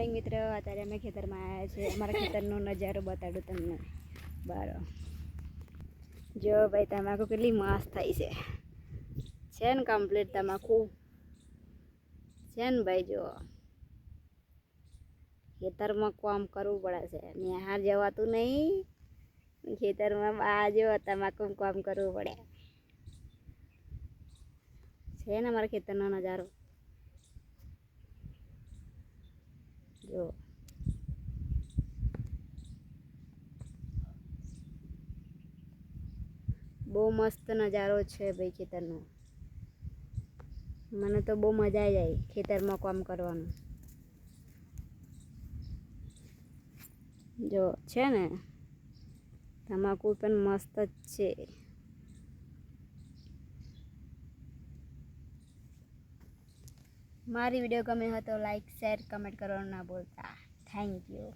Morning મિત્ર, અત્યારે અમે ખેતરમાં આવ્યા છીએ. અમારા ખેતરનો નજારો બતાડું તમને. બારો. જો ભાઈ, તમાકુ કેટલી મસ્ત થઈ છે. છે ને કમ્પ્લીટ તમાકુ? છે ને ભાઈ, જો. ખેતરમાં કામ કરવું પડે છે. નિહાર જવાતું નહીં. ખેતરમાં બા જો તમાકુ કામ કરવું પડે. છે ને અમારા ખેતરનો નજારો. જો. બહુ મસ્ત નજારો છે ભાઈ ખેતરનો. મને તો બહુ મજા આવી જાય ખેતરમાં કામ કરવાનું. જો, છે ને? તમાકુ પણ મસ્ત જ છે. મારી વીડિયો ગમે હોય તો લાઈક શેર કમેન્ટ કરવાનું ના બોલતા થેન્ક યુ